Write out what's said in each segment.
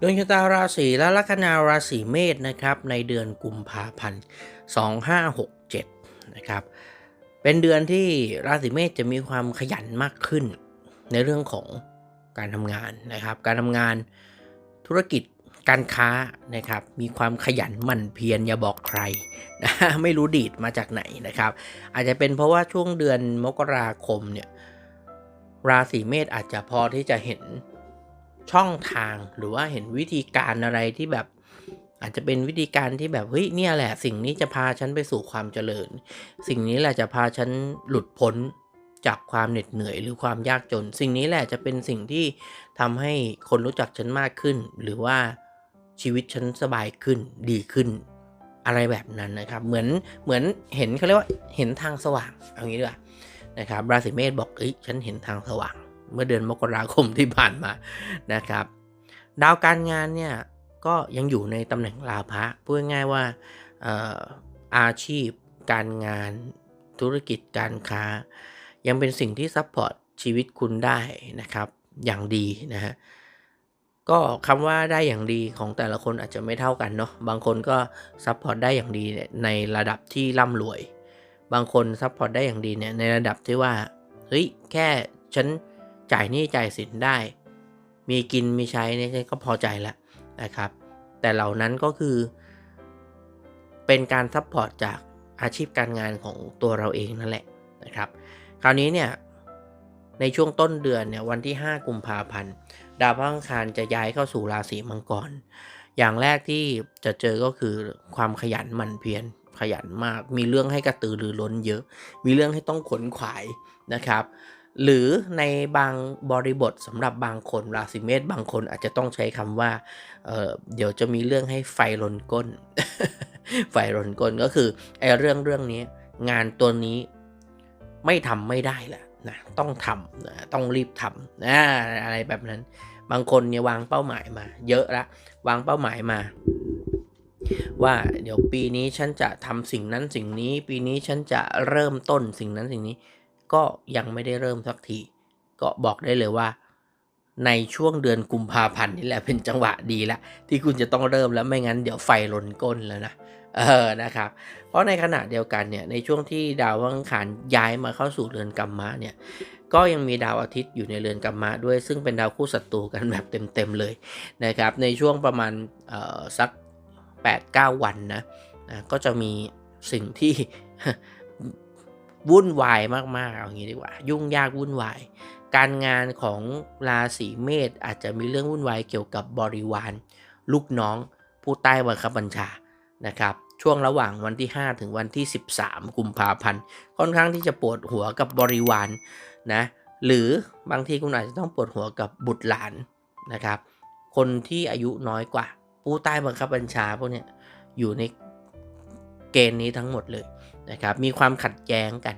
ดวงชะตาราศีและลัคนาราศีเมษนะครับในเดือนกุมภาพันธ์2567นะครับเป็นเดือนที่ราศีเมษจะมีความขยันมากขึ้น ในเรื่องของการทำงานนะครับ การทำงานธุรกิจการค้านะครับ มีความขยันหมั่นเพียรอย่าบอกใครนะไม่รู้ดีดมาจากไหนนะครับ อาจจะเป็นเพราะว่าช่วงเดือนมกราคมเนี่ยราศีเมษอาจจะพอที่จะเห็น ช่องทางหรือว่าเห็นวิธีการอะไรที่แบบอาจจะเป็นวิธีการที่แบบเฮ้ยเนี่ยแหละ สิ่งนี้จะพาฉันไปสู่ความเจริญ สิ่งนี้แหละจะพาฉันหลุดพ้นจากความเหน็ดเหนื่อยหรือความยากจน สิ่งนี้แหละจะเป็นสิ่งที่ทำให้คนรู้จักฉันมากขึ้น หรือว่าชีวิตฉันสบายขึ้นดีขึ้น อะไรแบบนั้นนะครับ เหมือนเหมือนเห็นเขาเรียกว่าเห็นทางสว่างเอางี้ดีกว่านะครับราศีเมษบอกเอ้ยฉันเห็นทางสว่าง เมื่อเดือนมกราคมที่ผ่านมานะครับ ดาวการงานเนี่ยก็ยังอยู่ในตำแหน่งลาภะพูดง่ายว่าออาชีพ การงาน ธุรกิจการค้า ยังเป็นสิ่งที่ซัพพอร์ตชีวิตคุณได้นะครับอย่างดีนะฮะก็คำว่าได้อย่างดีของแต่ละคนอาจจะไม่เท่ากันเนาะบางคนก็ซัพพอร์ตได้อย่างดีในระดับที่ร่ำรวย บางคนซัพพอร์ตได้อย่างดีเนี่ยในระดับที่ว่าเฮ้ยแค่ฉัน จ่ายหนี้จ่ายสินได้ มีกินมีใช้เนี่ยก็พอใจแล้วนะครับ แต่เหล่านั้นก็คือ เป็นการซัพพอร์ตจากอาชีพการงานของตัวเราเองนั่นแหละนะครับ คราวนี้เนี่ยในช่วงต้นเดือนเนี่ยวันที่ 5 กุมภาพันธ์ ดาวพฤหังคารจะย้ายเข้าสู่ราศีมังกร อย่างแรกที่จะเจอก็คือความขยันหมั่นเพียรขยันมาก มีเรื่องให้กระตือรือร้นเยอะ มีเรื่องให้ต้องขนขวายนะครับ หรือในบางบริบทสำหรับบางคนราศีเมษบางคนอาจจะต้องใช้คำว่าเเดี๋ยวจะมีเรื่องให้ไฟลนก้น ไฟลนก้นก็คือไอ้เรื่องเรื่องนี้ งานตัวนี้ไม่ทำไม่ได้แหละนะต้องทำนะต้องรีบทำนะอะไรแบบนั้น บางคนเนี่ยวางเป้าหมายมา เยอะละวางเป้าหมายมา ว่าเดี๋ยวปีนี้ฉันจะทำสิ่งนั้นสิ่งนี้ ปีนี้ฉันจะเริ่มต้นสิ่งนั้นสิ่งนี้ ก็ยังไม่ได้เริ่มสักที ก็บอกได้เลยว่า ในช่วงเดือนกุมภาพันธ์นี่แหละเป็นจังหวะดีละที่คุณจะต้องเริ่มแล้วไม่งั้นเดี๋ยวไฟลนก้นแล้วนะเออนะครับ เพราะในขณะเดียวกันเนี่ยในช่วงที่ดาววังขานย้ายมาเข้าสู่เรือนกรรมะเนี่ยก็ยังมีดาวอาทิตย์อยู่ในเรือนกรรมะด้วย ซึ่งเป็นดาวคู่ศัตรูกันแบบเต็มๆเลยนะครับ ในช่วงประมาณสัก 8-9 วันนะนะก็จะมีสิ่งที่ วุ่นวายมากๆ เอางี้ดีกว่า ยุ่งยากวุ่นวาย การงานของราศีเมษอาจจะมีเรื่องวุ่นวายเกี่ยวกับบริวาร ลูกน้อง ผู้ใต้บังคับบัญชานะครับช่วงระหว่างวันที่ 5 ถึงวันที่ 13 กุมภาพันธ์ค่อนข้างที่จะปวดหัวกับบริวารนะหรือบางทีคุณอาจจะต้องปวดหัวกับบุตรหลานนะครับ คนที่อายุน้อยกว่า ผู้ใต้บังคับบัญชาพวกนี้อยู่ในเกณฑ์นี้ทั้งหมดเลย นะครับมีความขัดแย้งกัน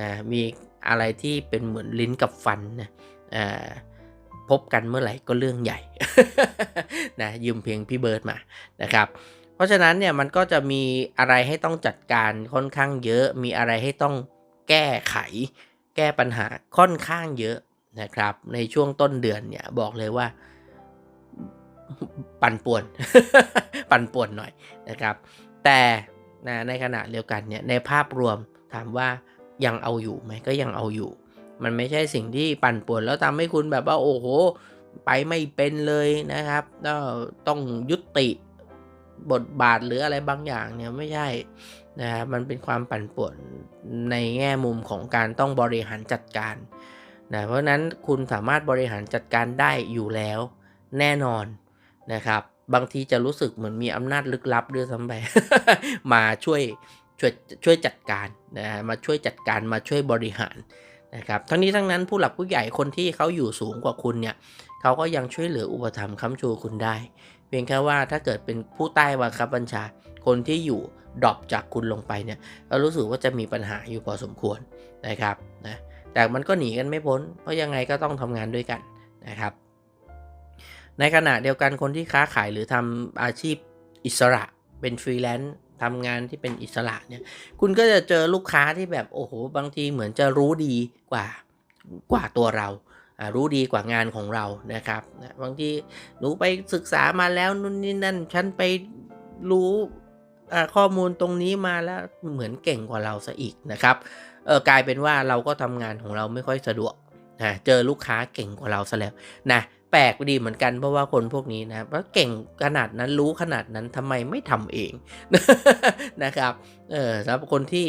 นะมีอะไรที่เป็นเหมือนลิ้นกับฟันนะพบกันเมื่อไหร่ก็เรื่องใหญ่นะยืมเพียงพี่เบิร์ดมานะครับ เพราะฉะนั้นเนี่ยมันก็จะมีอะไรให้ต้องจัดการค่อนข้างเยอะ มีอะไรให้ต้องแก้ไข แก้ปัญหาค่อนข้างเยอะนะครับ ในช่วงต้นเดือนเนี่ยบอกเลยว่าปั่นป่วน ปั่นป่วนหน่อยนะครับ แต่ นะในขณะเดียวกันเนี่ยในภาพรวมถามว่ายังเอาอยู่ไหมก็ยังเอาอยู่ มันไม่ใช่สิ่งที่ปั่นป่วนแล้วทำให้คุณแบบว่าโอ้โห ไปไม่เป็นเลยนะครับต้องยุติบทบาทหรืออะไรบางอย่างเนี่ยไม่ใช่นะครับมันเป็นความปั่นป่วนในแง่มุมของการต้องบริหารจัดการนะเพราะนั้นคุณสามารถบริหารจัดการได้อยู่แล้วแน่นอนนะครับ บางทีจะรู้สึกเหมือนมีอำนาจลึกลับด้วยซ้ำไปมาช่วยช่วยช่วยจัดการนะมาช่วยจัดการมาช่วยบริหารนะครับทั้งนี้ทั้งนั้นผู้หลักผู้ใหญ่คนที่เขาอยู่สูงกว่าคุณเนี่ยเขาก็ยังช่วยเหลืออุปถัมภ์ค้ำชูคุณได้ เพียงแค่ว่าถ้าเกิดเป็นผู้ใต้บังคับบัญชา คนที่อยู่ดรอปจากคุณลงไปเนี่ยเรารู้สึกว่าจะมีปัญหาอยู่พอสมควรนะครับนะแต่มันก็หนีกันไม่พ้น เพราะยังไงก็ต้องทำงานด้วยกันนะครับ ในขณะเดียวกันคนที่ค้าขายหรือทำอาชีพอิสระเป็นฟรีแลนซ์ทำงานที่เป็นอิสระเนี่ย คุณก็จะเจอลูกค้าที่แบบโอ้โห บางทีเหมือนจะรู้ดีกว่ากว่าตัวเรา รู้ดีกว่างานของเรานะครับ บางทีหนูไปศึกษามาแล้วนู่นนี่นั่น ฉันไปรู้ข้อมูลตรงนี้มาแล้วเหมือนเก่งกว่าเราซะอีกนะครับ เออกลายเป็นว่าเราก็ทำงานของเราไม่ค่อยสะดวกนะเจอลูกค้าเก่งกว่าเราซะแล้วนะ แปลกดีเหมือนกันเพราะว่าคนพวกนี้นะว่าเก่งขนาดนั้นรู้ขนาดนั้นทำไมไม่ทำเองนะครับเออสำหรับคนที่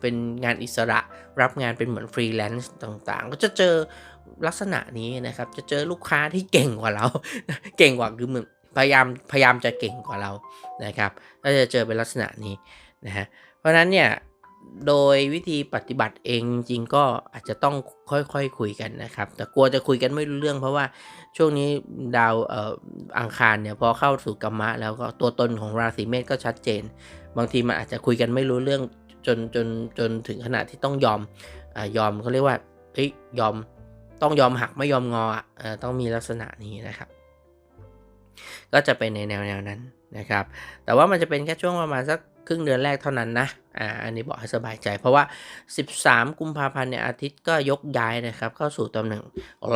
เป็นงานอิสระรับงานเป็นเหมือนฟรีแลนซ์ต่างๆ ก็จะเจอลักษณะนี้นะครับ จะเจอลูกค้าที่เก่งกว่าเรา เก่งกว่าคือเหมือนพยายามพยายามจะเก่งกว่าเรานะครับ ก็จะเจอเป็นลักษณะนี้นะฮะเพราะนั้นเนี่ย โดยวิธีปฏิบัติเองจริงก็อาจจะต้องค่อยๆคคุยกันนะครับ แต่กลัวจะคุยกันไม่รู้เรื่องเพราะว่าช่วงนี้ดาวอออังคารเนี่ยพอเข้าสู่กรรมะ แล้วก็ตัวตนของราศีเมษก็ชัดเจน บางทีมันอาจจะคุยกันไม่รู้เรื่องจนจนจนถึงขนาดที่ต้องยอมอยอมเขาเรียกว่าเฮ้ยยอมต้องยอมหักไม่ยอมงออะเออต้องมีลักษณะนี้นะครับ ก็จะเป็นในแนวแนวนั้นนะครับ แต่ว่ามันจะเป็นแค่ช่วงประมาณสัก ครึ่งเดือนแรกเท่านั้นนะ อ่า อันนี้บอกให้สบายใจ เพราะว่า 13 กุมภาพันธ์เนี่ยอาทิตย์ก็ยกย้ายนะครับ เข้าสู่ตำแหน่ง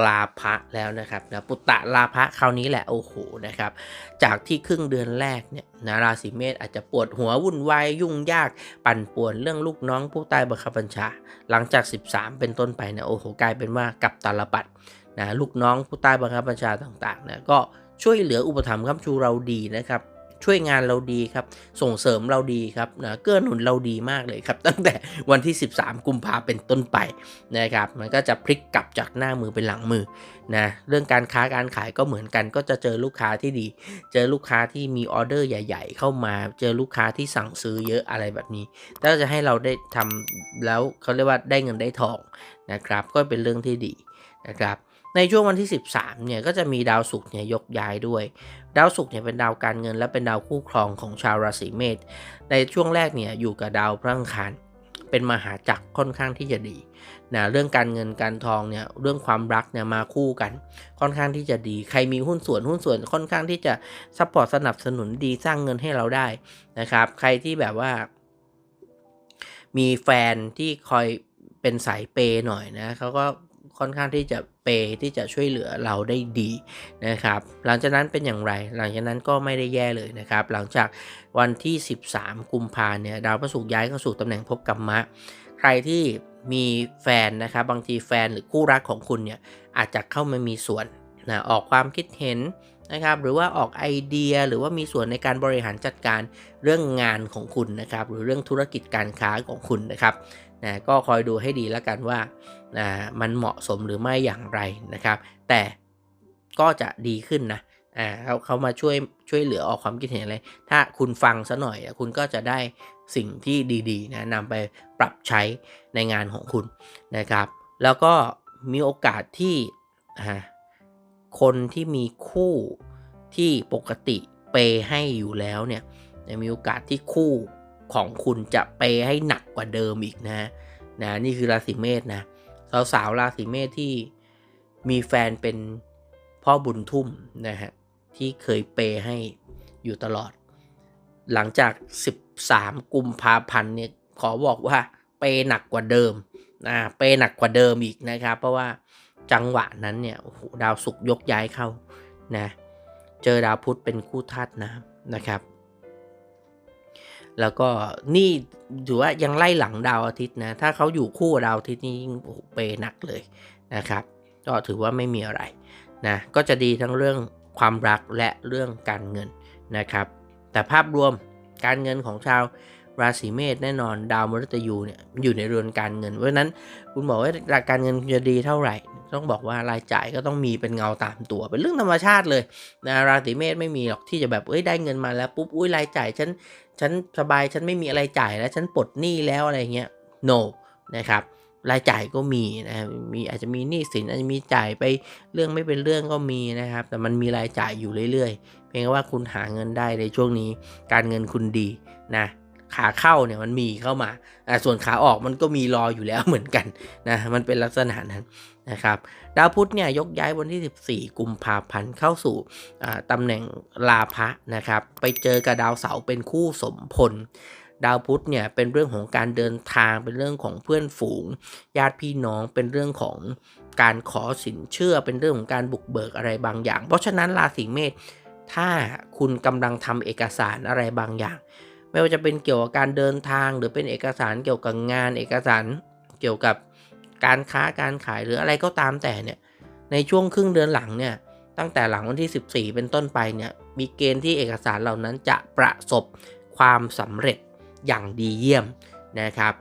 ลาภะแล้วนะครับนะปุตตะลาภะคราวนี้แหละโอ้โหนะครับ จากที่ครึ่งเดือนแรกเนี่ยนะราศีเมษอาจจะปวดหัววุ่นวายยุ่งยากปั่นป่วนเรื่องลูกน้องผู้ใต้บังคับบัญชา หลังจาก 13 เป็นต้นไปเนี่ยโอ้โหกลายเป็นว่ากับตาลปัดนะลูกน้องผู้ใต้บังคับบัญชาต่างๆเนี่ยก็ช่วยเหลืออุปถัมภ์ค้ำชูเราดีนะครับ ช่วยงานเราดีครับ ส่งเสริมเราดีครับนะเกื้อหนุนเราดีมากเลยครับ ตั้งแต่วันที่ 13 กุมภาเป็นต้นไปนะครับ มันก็จะพลิกกลับจากหน้ามือเป็นหลังมือนะเรื่องการค้าการขายก็เหมือนกัน ก็จะเจอลูกค้าที่ดี เจอลูกค้าที่มีออเดอร์ใหญ่ ๆ เข้ามา เจอลูกค้าที่สั่งซื้อเยอะอะไรแบบนี้ถ้าจะให้เราได้ทำแล้วเขาเรียกว่าได้เงินได้ทองนะครับ ก็เป็นเรื่องที่ดีนะครับ ในช่วงวันที่ 13เนี่ยก็จะมีดาวศุกร์เนี่ยยกย้ายด้วย ดาวศุกร์เนี่ยเป็นดาวการเงิน และเป็นดาวคู่ครองของชาวราศีเมษในช่วงแรกเนี่ยอยู่กับดาวพระอังคารเป็นมหาจักรค่อนข้างที่จะดีนะเรื่องการเงินการทองเนี่ยเรื่องความรักเนี่ยมาคู่กัน ค่อนข้างที่จะดี ใครมีหุ้นส่วนหุ้นส่วนค่อนข้างที่จะซัพพอร์ตสนับสนุนดีสร้างเงินให้เราได้นะครับใครที่แบบว่า มีแฟนที่คอยเป็นสายเปย์หน่อยนะเขาก็ค่อนข้างที่จะ เปที่จะช่วยเหลือเราได้ดีนะครับ หลังจากนั้นเป็นอย่างไร หลังจากนั้นก็ไม่ได้แย่เลยนะครับ หลังจากวันที่ 13 กุมภาเนี่ยดาวพระศุกร์ย้ายเข้าสู่ตำแหน่งภพกรรมะ ใครที่มีแฟนนะครับ บางทีแฟนหรือคู่รักของคุณเนี่ยอาจจะเข้ามามีส่วนนะออกความคิดเห็นนะครับหรือว่าออกไอเดียหรือว่ามีส่วนในการบริหารจัดการเรื่องงานของคุณนะครับ หรือเรื่องธุรกิจการค้าของคุณนะครับนะก็คอยดูให้ดีแล้วกันว่า นะมันเหมาะสมหรือไม่อย่างไรนะครับ แต่ก็จะดีขึ้นนะอ่าเขาเขามาช่วยช่วยเหลือออกความคิดเห็นอะไร ถ้าคุณฟังซะหน่อย คุณก็จะได้สิ่งที่ดีๆนะนำไปปรับใช้ในงานของคุณนะครับ แล้วก็มีโอกาสที่คนที่มีคู่ที่ปกติเปให้อยู่แล้วเนี่ยมีโอกาสที่คู่ของคุณจะเปให้หนักกว่าเดิมอีกนะนะนี่คือราศีเมษนะ สาวๆราศีเมษที่มีแฟนเป็นพ่อบุญทุ่มนะฮะที่เคยเปย์ให้อยู่ตลอด หลังจาก 13 กุมภาพันธ์เนี่ยขอบอกว่าเปย์หนักกว่าเดิมนะเปย์หนักกว่าเดิมอีกนะครับ เพราะว่าจังหวะนั้นเนี่ยโอ้โหดาวศุกร์ยกย้ายเข้านะเจอดาวพุธเป็นคู่ธาตุน้ำนะครับ แล้วก็นี่ถือว่ายังไล่หลังดาวอาทิตย์นะ ถ้าเขาอยู่คู่ดาวอาทิตย์นี่ยิ่งโอ้โหเปย์หนักเลยนะครับ ก็ถือว่าไม่มีอะไรนะ ก็จะดีทั้งเรื่องความรักและเรื่องการเงินนะครับ แต่ภาพรวมการเงินของชาว ราศีเมษแน่นอนดาวมฤตยูเนี่ยอยู่ในเรือนการเงิน เพราะนั้นคุณบอกว่าการเงินจะดีเท่าไหร่ ต้องบอกว่ารายจ่ายก็ต้องมีเป็นเงาตามตัว เป็นเรื่องธรรมชาติเลยนะราศีเมษไม่มีหรอกที่จะแบบเอ้ยได้เงินมาแล้วปุ๊บอุ้ยรายจ่ายฉันฉันสบายฉันไม่มีอะไรจ่ายแล้วฉันปลดหนี้แล้วอะไรเงี้ย no นะครับรายจ่ายก็มีนะมีอาจจะมีหนี้สินอาจจะมีจ่ายไปเรื่องไม่เป็นเรื่องก็มีนะครับ แต่มันมีรายจ่ายอยู่เรื่อยๆ เพียงว่าคุณหาเงินได้ในช่วงนี้ การเงินคุณดีนะ ขาเข้าเนี่ยมันมีเข้ามาส่วนขาออกมันก็มีรออยู่แล้วเหมือนกันนะมันเป็นลักษณะนั้นนะครับดาวพุธเนี่ยยกย้ายวันที่ 14 กุมภาพันธ์เข้าสู่ตำแหน่งลาภะนะครับไปเจอกับดาวเสาร์เป็นคู่สมพลดาวพุธเนี่ยเป็นเรื่องของการเดินทางเป็นเรื่องของเพื่อนฝูง ญาติพี่น้องเป็นเรื่องของการขอสินเชื่อเป็นเรื่องของการบุกเบิกอะไรบางอย่าง เพราะฉะนั้นราศีเมษถ้าคุณกำลังทำเอกสารอะไรบางอย่าง ไม่ว่าจะเป็นเกี่ยวกับการเดินทาง หรือเป็นเอกสารเกี่ยวกับงานเอกสารเกี่ยวกับการค้าการขายหรืออะไรก็ตามแต่เนี่ยในช่วงครึ่งเดือนหลังเนี่ยตั้งแต่หลังวันที่ 14 เป็นต้นไปเนี่ยมีเกณฑ์ที่เอกสารเหล่านั้นจะประสบความสำเร็จอย่างดีเยี่ยมนะครับ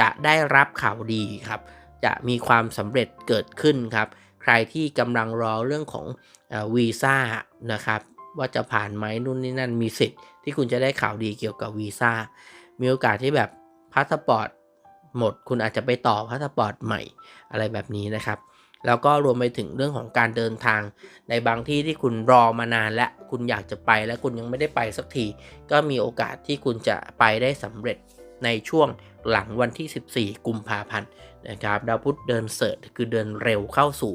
จะได้รับข่าวดีครับ จะมีความสำเร็จเกิดขึ้นครับ ใครที่กำลังรอเรื่องของวีซ่านะครับ ว่าจะผ่านไหมนู่นนี่นั่นมีสิทธิ์ที่คุณจะได้ข่าวดีเกี่ยวกับวีซ่ามีโอกาสที่แบบพาสปอร์ตหมด คุณอาจจะไปต่อพาสปอร์ตใหม่อะไรแบบนี้นะครับ แล้วก็รวมไปถึงเรื่องของการเดินทาง ในบางที่ที่คุณรอมานานและคุณอยากจะไปและคุณยังไม่ได้ไปสักที ก็มีโอกาสที่คุณจะไปได้สำเร็จในช่วงหลังวันที่ 14 กุมภาพันธ์ นะครับดาวพุธเดินเสริฐคือเดินเร็วเข้าสู่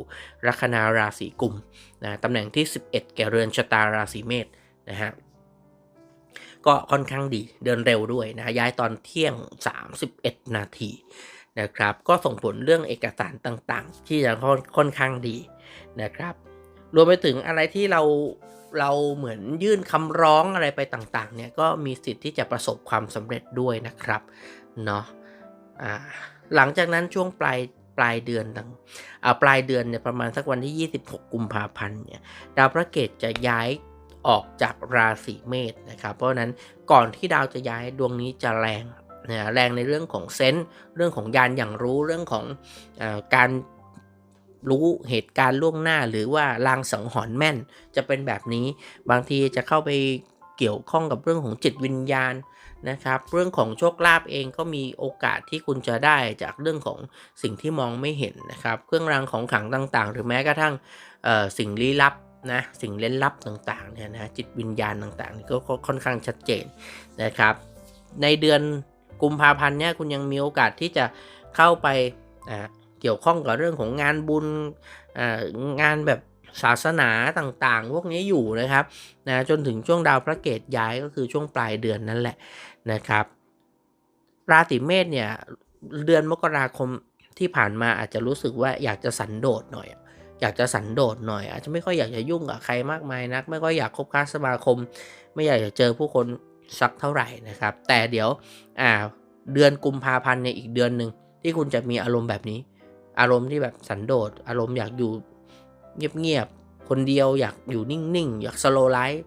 ลัคนาราศีกุมนะตำแหน่งที่ 11 แก่เรือนชะตาราศีเมษนะฮะก็ค่อนข้างดีเดินเร็วด้วยนะย้ายตอนเที่ยง 31 นาทีนะครับก็ส่งผลเรื่องเอกสารต่างๆ ที่จะค่อนข้างดีนะครับรวมไปถึงอะไรที่เราเราเหมือนยื่นคำร้องอะไรไปต่างๆเนี่ยก็มีสิทธิ์ที่จะประสบความสำเร็จด้วยนะครับเนาะอ่า หลังจากนั้นช่วงปลายปลายเดือนต่างอ่าปลายเดือนเนี่ยประมาณสักวันที่ 26 กุมภาพันธ์เนี่ยดาวพระเกตจะย้ายออกจากราศีเมษนะครับ เพราะนั้นก่อนที่ดาวจะย้ายดวงนี้จะแรงนะแรงในเรื่องของเซนส์เรื่องของยานอย่างรู้เรื่องของอการรู้เหตุการณ์ล่วงหน้า หรือว่าลางสังหรณ์แม่นจะเป็นแบบนี้ บางทีจะเข้าไปเกี่ยวข้องกับเรื่องของจิตวิญญาณ นะครับ เรื่องของโชคลาภเองก็มีโอกาสที่คุณจะได้จากเรื่องของสิ่งที่มองไม่เห็นนะครับ เครื่องรางของขลังต่างๆ หรือแม้กระทั่งสิ่งลี้ลับนะสิ่งเล่นลับต่างๆเนี่ยนะจิตวิญญาณต่างๆนี่ก็ค่อนข้างชัดเจนนะครับ ในเดือนกุมภาพันธ์เนี่ยคุณยังมีโอกาสที่จะเข้าไปเกี่ยวข้องกับเรื่องของงานบุญงานแบบศาสนาต่างๆ พวกนี้อยู่นะครับนะจนถึงช่วงดาวพระเกตย้ายก็คือช่วงปลายเดือนนั่นแหละ นะครับ ราศีเมษเนี่ยเดือนมกราคมที่ผ่านมาอาจจะรู้สึกว่าอยากจะสันโดษหน่อย อยากจะสันโดษหน่อย อาจจะไม่ค่อยอยากจะยุ่งกับใครมากมายนัก ไม่ค่อยอยากคบค้าสมาคม ไม่อยากจะเจอผู้คนสักเท่าไหร่นะครับ แต่เดี๋ยวอ่าเดือนกุมภาพันธ์เนี่ยอีกเดือนหนึ่งที่คุณจะมีอารมณ์แบบนี้ อารมณ์ที่แบบสันโดษ อารมณ์อยากอยู่เงียบๆคนเดียวอยากอยู่นิ่งๆ อยากสโลไลฟ์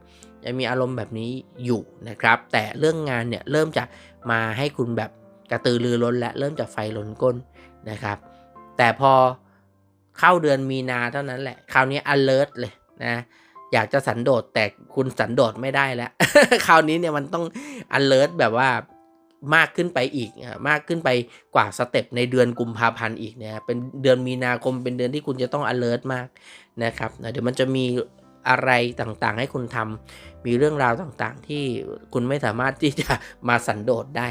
จะมีอารมณ์แบบนี้อยู่นะครับ แต่เรื่องงานเนี่ยเริ่มจะมาให้คุณแบบกระตือรือร้นและเริ่มจากไฟล้นก้นนะครับ แต่พอเข้าเดือนมีนาเท่านั้นแหละคราวนี้ alert เลยนะอยากจะสันโดษแต่คุณสันโดษไม่ได้แล้ว คราวนี้เนี่ยมันต้อง alert แบบว่ามากขึ้นไปอีกมากขึ้นไปกว่าสเต็ปในเดือนกุมภาพันธ์อีกเนี่ยเป็นเดือนมีนาคมเป็นเดือนที่คุณจะต้อง alert มากนะครับเดี๋ยวมันจะมี อะไรต่างๆ ให้คุณทำมีเรื่องราวต่างๆ ที่คุณไม่สามารถที่จะมาสันโดษได้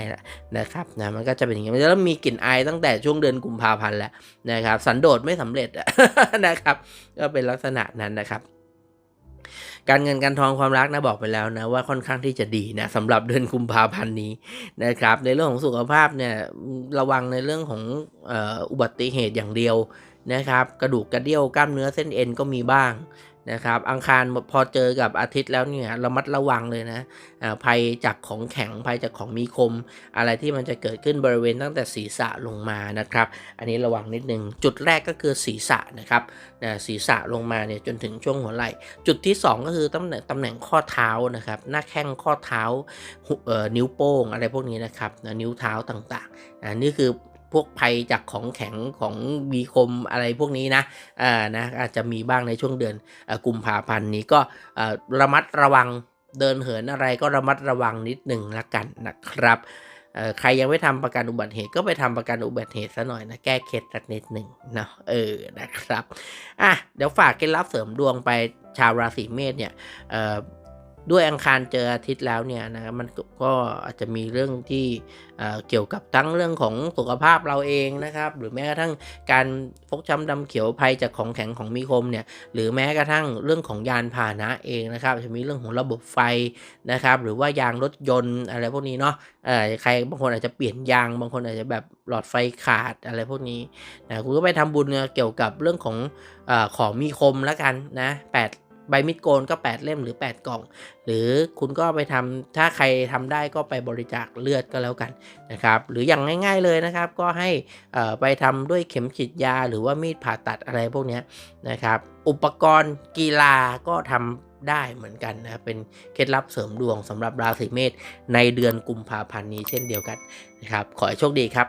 นะครับนะมันก็จะเป็นอย่างนี้มันจะต้องมีกลิ่นอายตั้งแต่ช่วงเดือนกุมภาพันธ์แล้วนะครับสันโดษไม่สำเร็จนะครับก็เป็นลักษณะนั้นนะครับการเงินการทองความรักนะบอกไปแล้วนะว่าค่อนข้างที่จะดีนะสำหรับเดือนกุมภาพันธ์นี้นะครับ ในเรื่องของสุขภาพเนี่ยระวังในเรื่องของอุบัติเหตุอย่างเดียวนะครับ กระดูกกระเดี่ยวกล้ามเนื้อเส้นเอ็นก็มีบ้าง นะครับ อังคารพอเจอกับอาทิตย์แล้วเนี่ยระมัดระวังเลยนะภัยจากของแข็งภัยจากของมีคม อะไรที่มันจะเกิดขึ้นบริเวณตั้งแต่ศีรษะลงมานะครับ อันนี้ระวังนิดนึงจุดแรกก็คือศีรษะนะครับศีรษะลงมาเนี่ยจนถึงช่วงหัวไหล่ จุดที่ 2 ก็คือตำแหน่งตำแหน่งข้อเท้านะครับ หน้าแข้งข้อเท้านิ้วโป้งอะไรพวกนี้นะครับนิ้วเท้าต่างๆอันนี้คือ พวกภัยจากของแข็งของมีคมอะไรพวกนี้นะอ่านะอาจจะมีบ้างในช่วงเดือนกุมภาพันธ์นี้ก็ระมัดระวังเดินเหินอะไรก็ระมัดระวังนิดหนึ่งละกันนะครับใครยังไม่ทำประกันอุบัติเหตุก็ไปทำประกันอุบัติเหตุซะหน่อยนะแก้เคล็ดสักนิดหนึ่งเนาะเออนะครับอะเดี๋ยวฝากเคล็ดลับเสริมดวงไปชาวราศีเมษเนี่ย ด้วยอังคารเจออาทิตย์แล้วเนี่ยนะครับมันก็อาจจะมีเรื่องที่เกี่ยวกับทั้งเรื่องของสุขภาพเราเองนะครับ หรือแม้กระทั่งการฟกช้ำดำเขียวภัยจากของแข็งของมีคมเนี่ยหรือแม้กระทั่งเรื่องของยานพาหนะเองนะครับ จะมีเรื่องของระบบไฟนะครับหรือว่ายางรถยนต์อะไรพวกนี้เนาะใครบางคนอาจจะเปลี่ยนยางบางคนอาจจะแบบหลอดไฟขาดอะไรพวกนี้นะคุณก็ไปทำบุญเกี่ยวกับเรื่องของอของมีคมแล้วกันนะแปด ใบมีดโกนก็ 8 เล่มหรือ 8 กล่อง หรือคุณก็ไปทำถ้าใครทำได้ก็ไปบริจาคเลือดก็แล้วกันนะครับ หรืออย่างง่าย ๆเลยนะครับ ก็ให้ไปทำด้วยเข็มฉีดยา หรือว่ามีดผ่าตัดอะไรพวกนี้นะครับ อุปกรณ์กีฬาก็ทำได้เหมือนกันนะเป็นเคล็ดลับเสริมดวงสำหรับราศีเมษในเดือนกุมภาพันธ์นี้เช่นเดียวกันนะครับ ขอให้โชคดีครับ